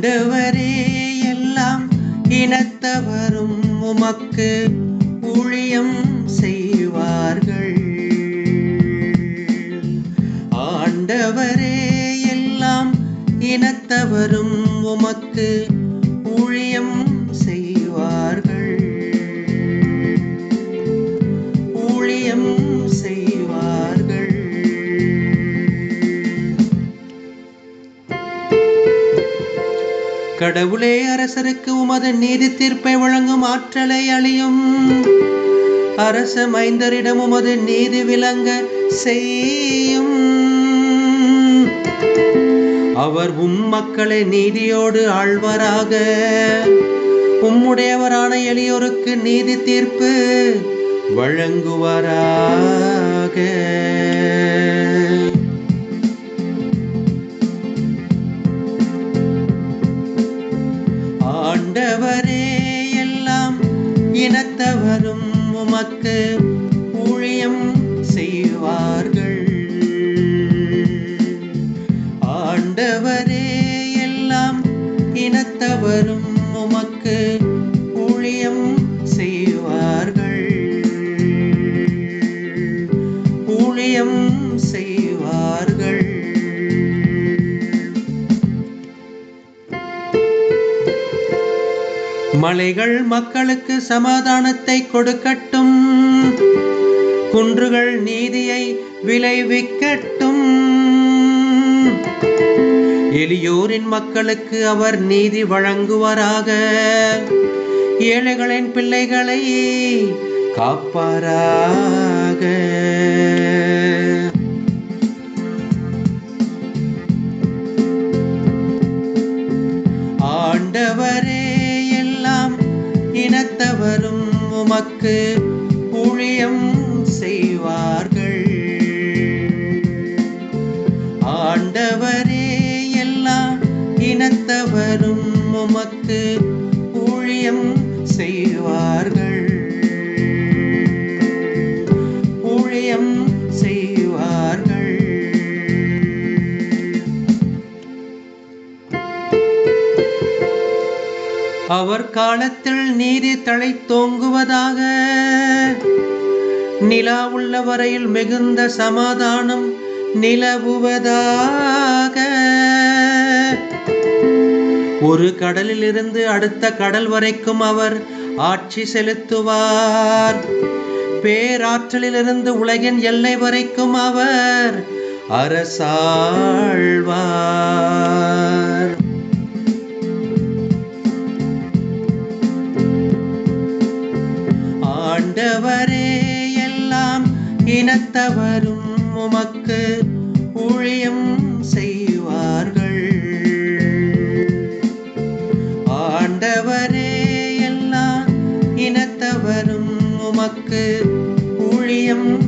ஆண்டவரே எல்லாம் இனத்தவரும் உமக்கு ஊழியம் செய்வார்கள். ஆண்டவரே எல்லாம் இனத்தவரும் உமக்கு ஊழியம் கடவுளே அரசருக்கு உமது நீதி தீர்ப்பை வழங்கும் ஆற்றலை அழியும். அரச மைந்தரிடம் உமது நீதி விளங்க செய்யும். அவர் உம் மக்களை நீதியோடு ஆழ்வராக. உம்முடையவரான எளியோருக்கு நீதி தீர்ப்பு வழங்குவாராக. ஆண்டவரே எல்லாம் இனத்தவரும் உமக்கு ஊழியம் செய்வார்கள். ஆண்டவரே எல்லாம் இனத்தவரும் உமக்கு ஊழியம் செய்வார்கள். ஊழியம் மலைகள் மக்களுக்கு சமாதானத்தை கொடுக்கட்டும். குன்றுகள் நீதியை விளைவிக்கட்டும். எளியோரின் மக்களுக்கு அவர் நீதி வழங்குவாராக. ஏழைகளின் பிள்ளைகளை காப்பாராக. உமக்கு ஊழியம் செய்வார்கள். ஆண்டவரே எல்லா இனத்தவரும் உமக்கு ஊழியம் செய்வார்கள். அவர் காலத்தில் நீதி தழைத்தோங்குவதாக நிலா உள்ள வரையில் மிகுந்த சமாதானம் நிலவுவதாக. ஒரு கடலில் இருந்து அடுத்த கடல் வரைக்கும் அவர் ஆட்சி செலுத்துவார். பேராற்றலிலிருந்து உலகின் எல்லை வரைக்கும் அவர் அரசாழ்வார். இனத்தவரும் உமக்கு ஊழியம் செய்வார்கள். ஆண்டவரே எல்லா இனத்தவரும் உமக்கு ஊழியம்